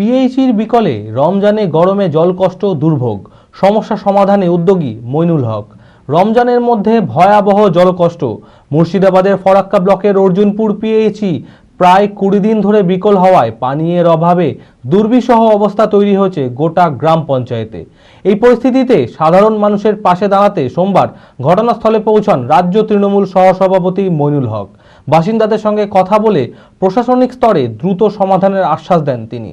পিএইচির বিকলে রমজানে গরমে জলকষ্ট দুর্ভোগ। সমস্যা সমাধানে উদ্যোগী মইনুল হক। রমজানের মধ্যে ভয়াবহ জলকষ্ট। মুর্শিদাবাদের ফরাক্কা ব্লকের অর্জুনপুর পিএইচি প্রায় কুড়ি দিন ধরে বিকল হওয়ায় পানীয়ের অভাবে দুর্বিষহ অবস্থা তৈরি হয়েছে গোটা গ্রাম পঞ্চায়েতে। এই পরিস্থিতিতে সাধারণ মানুষের পাশে দাঁড়াতে সোমবার ঘটনাস্থলে পৌঁছান রাজ্য তৃণমূল সহসভাপতি মইনুল হক। বাসিন্দাদের সঙ্গে কথা বলে প্রশাসনিক স্তরে দ্রুত সমাধানের আশ্বাস দেন তিনি।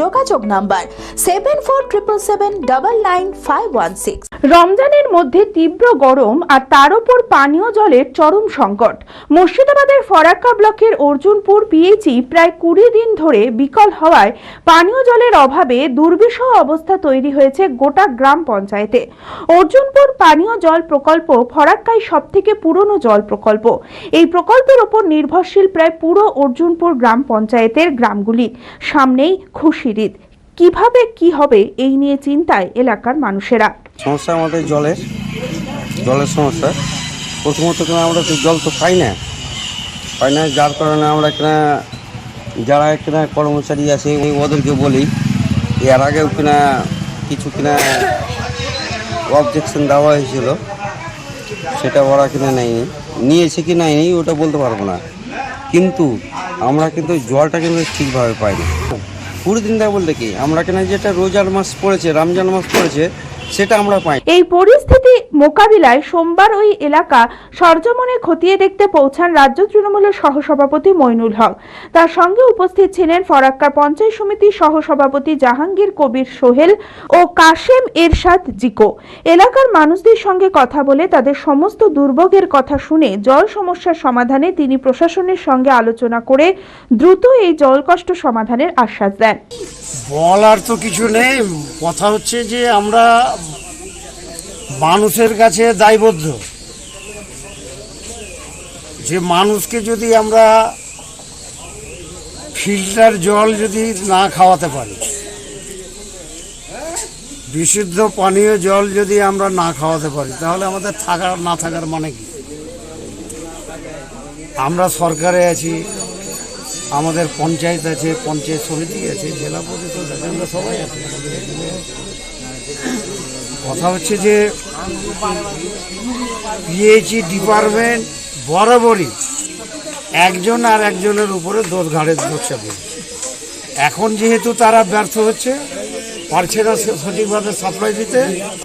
যোগাযোগ number seven four triple seven double nine five one six রমজানের মধ্যে তীব্র গরম আর তার উপর পানীয় জলের চরম সংকট। মুর্শিদাবাদের ফরাক্কা ব্লকের অর্জুনপুর পিএইচি প্রায় কুড়ি দিন ধরে বিকল হওয়ায় পানীয় জলের অভাবে দুর্বিষহ অবস্থা তৈরি হয়েছে গোটা গ্রাম পঞ্চায়েতে। অর্জুনপুর পানীয় জল প্রকল্প ফরাক্কায় সব থেকে পুরনো জল প্রকল্প। এই প্রকল্পের ওপর নির্ভরশীল প্রায় পুরো অর্জুনপুর গ্রাম পঞ্চায়েতের গ্রামগুলি। সামনেই খুশির ঈদ কীভাবে কি হবে এই নিয়ে চিন্তায় এলাকার মানুষেরা। সমস্যা আমাদের জলের জলের সমস্যা। প্রথমত আমরা তো জল তো পাই না। পাই না, যার কারণে আমরা কিনা, যারা কিনা কর্মচারী আছে ওদেরকে বলি, এর আগেও কিনা কিছু কিনা অবজেকশন দেওয়া হয়েছিল, সেটা ওরা কিনা নেয়নি, নিয়েছে কি নেয়নি, ওটা বলতে পারব না। কিন্তু আমরা কিন্তু জলটা কিন্তু ঠিকভাবে পাইনি। কুড়ি দিন দেয় বলতে কি? আমরা কেন যেটা রোজার মাস পড়েছে রমজান মাস পড়েছে সেটা আমরা পাই। এই পরিস্থিতি মোকাবিলায় সোমবার ওই এলাকা সরজমনে খতিয়ে দেখতে পৌঁছান রাজ্য তৃণমূলের সহসভাপতি মইনুল হক। তার সঙ্গে উপস্থিত ছিলেন ফরাক্কার পঞ্চায়েত সমিতির সহসভাপতি জাহাঙ্গীর কবির সোহেল ও কাশেম এরশাদ জিকো। এলাকার মানুষদের সঙ্গে কথা বলে তাদের সমস্ত দুর্ভোগের কথা শুনে জল সমস্যার সমাধানে তিনি প্রশাসনের সঙ্গে আলোচনা করে দ্রুত এই জল কষ্ট সমাধানের আশ্বাস দেন। বলার তো কিছু নেই। কথা হচ্ছে যে আমরা মানুষের কাছে দায়বদ্ধ। যে মানুষকে যদি আমরা ফিল্টার জল যদি না খাওয়াতে পারি, বিশুদ্ধ পানীয় জল যদি আমরা না খাওয়াতে পারি, তাহলে আমাদের থাকার, না থাকার মানে কি? আমরা সরকারে আছি, আমাদের পঞ্চায়েত আছে, পঞ্চায়েত সমিতি আছে, জেলা পরিষদ আছে, আমরা সবাই আছি। কথা হচ্ছে যে পিএইচই ডিপার্টমেন্ট বরাবরই একজন আর একজনের উপরে দোষ ঘাড়ে দোষ এখন যেহেতু তারা ব্যর্থ হচ্ছে পারছে না সে- সঠিকভাবে সাপ্লাই দিতে?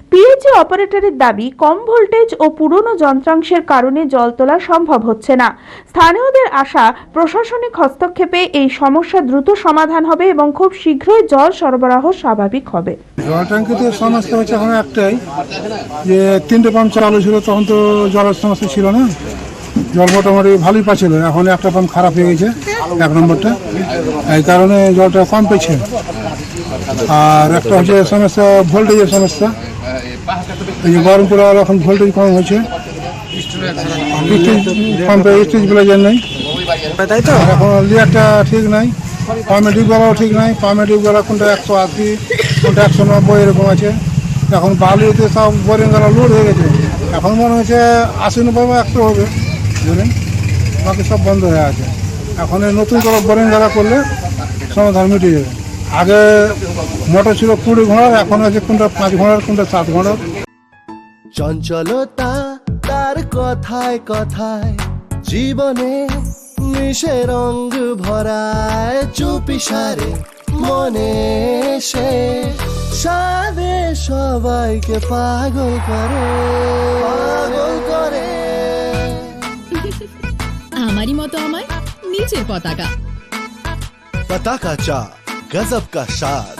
পিএইচি অপারেটরের দাবি কম ভোল্টেজ ও পুরনো যন্ত্রাংশের কারণে জল তোলা সম্ভব হচ্ছে না। স্থানীয়দের আশা প্রশাসনিক হস্তক্ষেপে এই সমস্যা দ্রুত সমাধান হবে এবং খুব শীঘ্রই জল সরবরাহ স্বাভাবিক হবে। জল ট্যাঙ্কিতে সমস্যা হচ্ছে এখন একটাই যে তিনটে পাম্প চালু ছিল তখন তো জলের সমস্যা ছিল না। জল মোটামুটি ভালোই পাচ্ছিল এখন একটা পাম্প খারাপ হয়ে গেছে এক নম্বরটা। এই কারণে জলটা কম পেয়েছে। আর একটা হচ্ছে সমস্যা ভোল্টেজের সমস্যা। এই যে গরম এখন ভোল্টেজ কম হয়েছে। পাম্পে স্টেজ ব্লেজার নেই। তাই তো? এখন লিয়ারটা ঠিক নাই ঠিক নাই কোনটা একশো আশি কোনটা একশো নব্বই এরকম আছে। এখন বালিতে সব বোরিং বোরিংগুলো লোড হয়ে গেছে। এখন মনে হচ্ছে আশি নব্বই বা একশো হবে বুঝলেন? বাকি সব বন্ধ হয়ে আছে। এখন নতুন করে বোরিংগুলো করলে সমাধান মিটে যাবে আগে মোটর ছিল কুড়ি ঘোড়ার এখন আছে কোনটা পাঁচ ঘোড়ার কোনটা সাত ঘোড়ার। চঞ্চলতা তার কথায় কথায় জীবনে মিশে রং ভরায় চুপিসারে মনে সে। সাদে সবাইকে পাগল করে পাগল করে। আমারই মতো আমার নিচে পতাকা। পতাকা চা गजब का साज